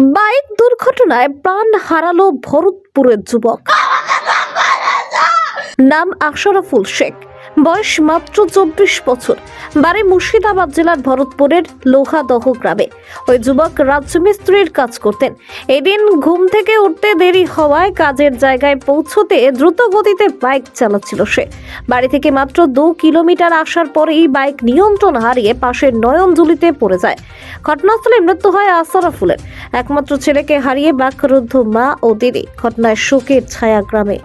Bike দুর্ঘটনায় প্রাণ হারালো ভরতপুরের যুবক। নাম আশরাফুল শেখ। বয়স মাত্র চব্বিশ বছর। বাড়ি মুর্শিদাবাদ জেলার ভরতপুরের লোহাদহ গ্রামে। ওই যুবক রাজমিস্ত্রির কাজ করতেন। এদিন ঘুম থেকে উঠতে দেরি হওয়ায় কাজের জায়গায় পৌঁছতে দ্রুত গতিতে বাইক চালাচ্ছিল সে। বাড়ি থেকে মাত্র দু কিলোমিটার আসার পরেই বাইক নিয়ন্ত্রণ হারিয়ে পাশের নয়নজুলিতে পড়ে যায়। ঘটনাস্থলে মৃত্যু হয় আসারাফুলের একমাত্র ছেলেকে হারিয়ে বাকরুদ্ধ মা ও দিদি। ঘটনায় শোকের ছায়া গ্রামে।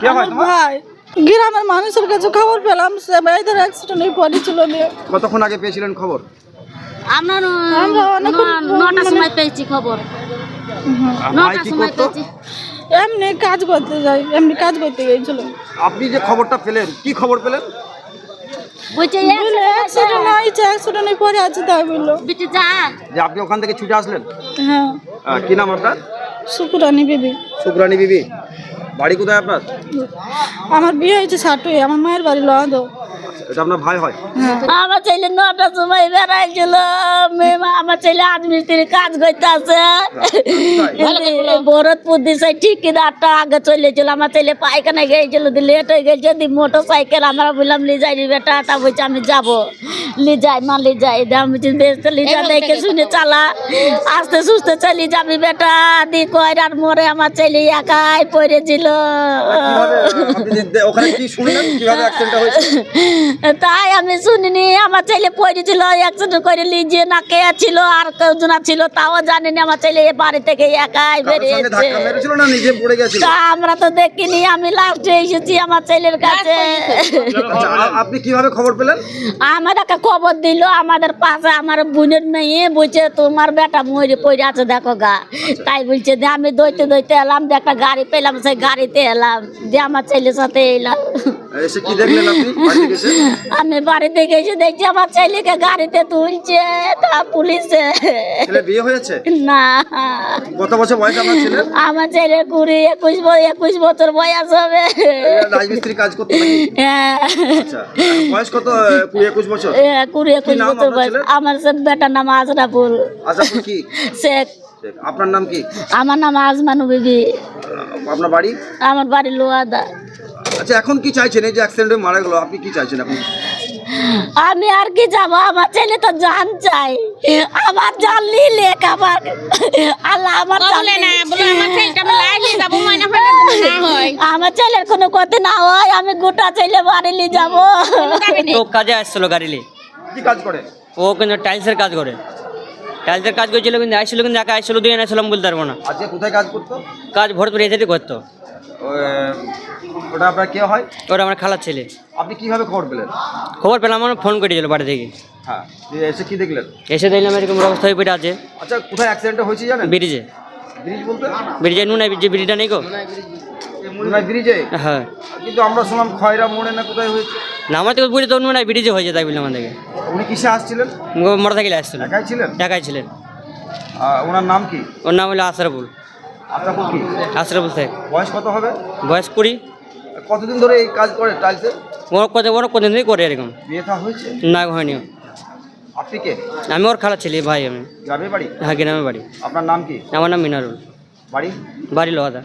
গ্রামের মানুষের কাছে খবর পেলাম সে ভাইদের অ্যাক্সিডেন্ট হয়ে পড়েছিল নিয়ে কতক্ষণ আগে পেয়েছিলেন খবর? আমরা নটার সময় পেয়েছি খবর। নটার সময় পেয়েছি। এমনি কাজ করতে যাই এমনি কাজ করতে গিয়েছিল। আপনি যে খবরটা পেলেন কি খবর পেলেন? বলছে বলে অ্যাক্সিডেন্ট হয়েছে। অ্যাক্সিডেন্ট হয়ে পড়ে আছে তাই বলল। বিটি যা। যে আপনি ওখান থেকে ছুটে আসলেন? হ্যাঁ। কি নাম আপনার? শুকুরানি বিবি। শুক্রানী বিবি। বাড়ি কোথায় আপনার? আমার বিয়ে হয়েছে ষাটুই আমার মায়ের বাড়ি লহাদ এটা আপনার ভাই হয়? আমার ছেলে নটার সময় বেড়াইছিল। আমার ছেলে আজ মিস্ত্রি কাজ করতে আছে ভরতপুর দিশে ঠিক আগে চলেছিল। আমার ছেলে পায়খানা গিয়েছিল লেট হয়ে গেছে। দি মোটর সাইকেল আমরা বললাম লি যাই বেটা তা বলছে আমি যাব। লি যাই মা লি যাই। দাম বেশ লি যা দেখে শুনে চালা। আস্তে সুস্তে চলি যাবি বেটা। দি কয় আর মরে আমার ছেলে একাই পড়েছিল। ওখানে কি শুনলেন? কীভাবে হয়েছে? তাই আমি শুনিনি আমার ছেলে পড়েছিল অ্যাক্সিডেন্ট করে লিজে না কে ছিল আর কেউজন ছিল তাও জানিনি আমার ছেলে এ বাড়ি থেকে একাই বেরিয়েছে। ধাক্কা মেরেছিল না নিজে পড়ে গেছিল? তা আমরা তো দেখিনি আমি লাস্টে এসেছি আমার ছেলের কাছে। আচ্ছা আপনি কীভাবে খবর পেলেন? আমাদেরকে খবর দিল আমাদের পাশে আমার বোনের মেয়ে বলছে তোমার বেটা মরে পড়ে আছে দেখো গা। তাই বলছে যে আমি দইতে দইতে এলাম যে একটা গাড়ি পেলাম সেই গাড়িতে এলাম। যে আমার ছেলের সাথে এলাম। এসে কি দেখলেন আপনি? বাড়ি থেকে এসে? আমি বাড়িতে গেছি দেখছি আমার ছেলেকে গাড়িতে তুলছে তা পুলিশে। ছেলে বিয়ে হয়েছে? না। কত বছর বয়স আপনার ছেলে? আমার ছেলে কুড়ি একুশ একুশ বছর বয়স হবে। রাজমিস্ত্রি কাজ করতো হ্যাঁ। আচ্ছা বয়স কত কুড়ি একুশ বছর? কুড়ি একুশ বছর বয়স। আমার বেটার নাম আজরাফুল। আশাফুল কি? শেখ আপনার নাম কি? আমার নাম আজমানু বিবি। আপনার বাড়ি? আমার বাড়ি লোয়াদা। আচ্ছা এখন কি চাইছেন? এই যে অ্যাক্সিডেন্টে মারা গেল আপনি কি চাইছেন এখন? আমি আর কি যাব? আমার ছেলে তো জান চাই। আমার জান নিলে আমার আল্লাহ আমার জান আমার ছেলের কোনো ক্ষতি না হয় আমি গোটা ছেলে বাড়ি নিয়ে যাব। তো কাজে আসছিল গাড়ি নিয়ে। কি কাজ করে? ও কিন্তু টাইলসের কাজ করে। টাইলসের কাজ করছিল কিন্তু আসছিল কিন্তু একা আসছিল দুই আসছিলাম বলতে পারব না। আজকে কোথায় কাজ করতো? কাজ ভরপুর এসেই করতো। ও- ওটা আপনার কে হয়? ওরা আমার খালার ছেলে। আপনি কীভাবে খবর পেলেন? খবর পেলাম আমার ফোন করেছিল বাড়ি থেকে। হ্যাঁ এসে কি দেখলেন? এসে দেখলাম এরকম অবস্থা হয়ে পড়ে আছে। আচ্ছা কোথায় অ্যাক্সিডেন্টটা হয়েছে জানেন? ব্রিজে। ব্রিজ বলতে? ব্রিজে নুনাই যে ব্রিজটা নেই গো। ব্রিজে? হ্যাঁ। কিন্তু আমরা শুনলাম খয়রা মোড়ে না কোথায় হয়েছে? না আমার তো বুঝি তো নুনাই ব্রিজে হয়েছে তাই বললাম আমাদেরকে। উনি কিসে আসছিলেন? মোটর সাইকেলে আসছিল। একাই ছিলেন? একাই ছিলেন। ওনার নাম কি? ওর নাম হলো আশরাফুল। আশরাফুল কি? আশরাফুল শেখ। বয়স কত হবে? বয়স কুড়ি। কতদিন ধরে এই কাজ করে টাইলসে? কত বড় কতদিন ধরেই করে এরকম। বিয়ে থা হয়েছে? না হয়নি। আপনি কে? আমি ওর খালা ছেলে ভাই আমি। গ্রামের বাড়ি? হ্যাঁ গ্রামের বাড়ি। আপনার নাম কি? আমার নাম মিনারুল। বাড়ি? বাড়ি লোহাদা।